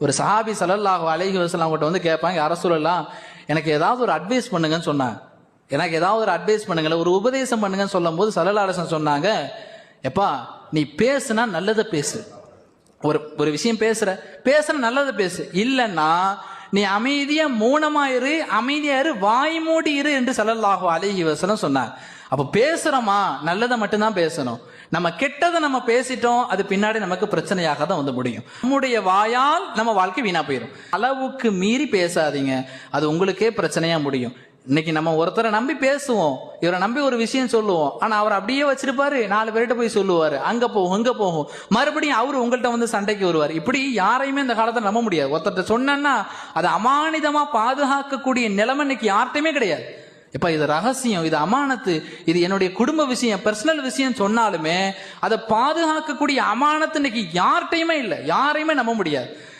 ஒரு சஹாபி சலல்லாஹு அலஹி வசலாம் கிட்ட வந்து கேட்பாங்க அரசுலாம் சொல்லலாம் எனக்கு ஏதாவது ஒரு அட்வைஸ் பண்ணுங்கன்னு சொன்னாங்க. எனக்கு ஏதாவது ஒரு அட்வைஸ் பண்ணுங்களேன் ஒரு உபதேசம் பண்ணுங்கன்னு சொல்லும்போது போது அலைஹி அரசன் சொன்னாங்க எப்பா நீ பேசுனா நல்லதை பேசு. ஒரு ஒரு விஷயம் பேசுற பேசுற நல்லதை பேசு. இல்லைன்னா நீ அமைதியா மௌனமா இரு அமைதியா இரு வாய் மூடி இரு என்று ஸல்லல்லாஹு அலைஹி வஸல்லம் சொன்னார். அப்ப பேசுறோமா? நல்லதை மட்டும்தான் பேசணும். நம்ம கெட்டதை நம்ம பேசிட்டோம் அது பின்னாடி நமக்கு பிரச்சனையாக தான் வந்து முடியும். நம்முடைய வாயால் நம்ம வாழ்க்கை வீணா போயிடும் அளவுக்கு மீறி பேசாதீங்க அது உங்களுக்கே பிரச்சனையா முடியும். இன்னைக்கு நம்ம ஒருத்தரை நம்பி பேசுவோம். இவரை நம்பி ஒரு விஷயம் சொல்லுவோம். ஆனா அவர் அப்படியே வச்சிருப்பாரு. நாலு பேர்கிட்ட போய் சொல்லுவாரு. அங்க போகும் இங்க போகும். மறுபடியும் அவரு உங்கள்கிட்ட வந்து சண்டைக்கு வருவார். இப்படி யாரையுமே இந்த காலத்துல நம்ப முடியாது. ஒருத்தர்ட்ட சொன்னா அதை அமானிதமா பாதுகாக்கக்கூடிய நிலைமை இன்னைக்கு யார்கிட்டயுமே கிடையாது. இப்ப இது ரகசியம் இது அமானத்து இது என்னுடைய குடும்ப விஷயம் பர்சனல் விஷயம் சொன்னாலுமே அதை பாதுகாக்கக்கூடிய அமானத்து இன்னைக்கு யார்கிட்டையுமே இல்லை. யாரையுமே நம்ப முடியாது.